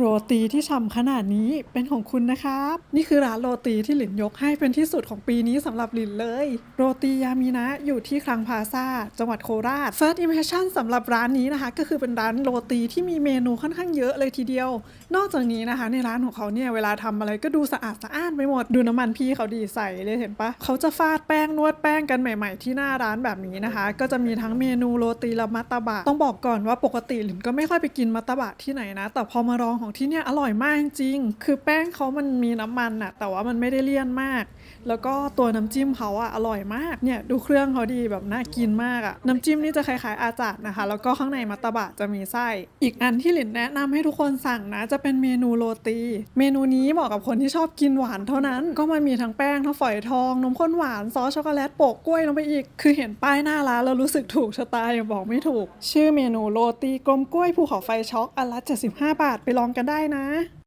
โรตีที่ฉ่ำขนาดนี้เป็นของคุณนะครับ นี่คือร้านโรตีที่หลินยกให้เป็นที่สุดของปีนี้สำหรับหลินเลย โรตียามีนะอยู่ที่คลังพาซาจังหวัดโคราช First impression สำหรับร้านนี้นะคะ ก็คือเป็นร้านโรตีที่มีเมนูค่อนข้างเยอะเลยทีเดียว นอกจากนี้นะคะ ในร้านของเขาเนี่ยเวลาทำอะไรก็ดูสะอาดสะอ้านไปหมดดูน้ำมันพี่เขาดีใส่เลยเห็นปะเขาจะฟาดแป้งนวดแป้งกันใหม่ ๆ ที่หน้าร้านแบบนี้นะคะ ก็จะมีทั้งเมนูโรตีละมัตตบะต้องบอกก่อนว่าปกติหลินก็ไม่ค่อยไปกินมัตตบะที่ไหนนะแต่พอมาลองของที่เนี่ยอร่อยมากจริง คือแป้งเขามันมีน้ำมันอะแต่ว่ามันไม่ได้เลี่ยนมาก แล้วก็ตัวน้ำจิ้มเขาอะอร่อยมาก เนี่ยดูเครื่องเขาดีแบบน่ากินมากอะน้ำจิ้มนี่จะคล้ายๆอาจารย์นะคะ แล้วก็ข้างในมัตตบะจะมีไส้ อีกอันที่หลินแนะนำให้ทุกคนสั่งนะ จะเป็นเมนูโรตี เมนูนี้เหมาะกับคนที่ชอบกินหวานเท่านั้น ก็มันมีทั้งแป้งทั้งฝอยทองนมข้นหวานซอสช็อกโกแลตโปะกล้วยลงไปอีก คือเห็นป้ายหน้าร้านแล้วรู้สึกถูกชะตาอย่าบอกไม่ถูก ชื่อเมนูโรตีกลมกล้วยภูเขาไฟช็อกอันละ75 บาทไปลองกันได้นะ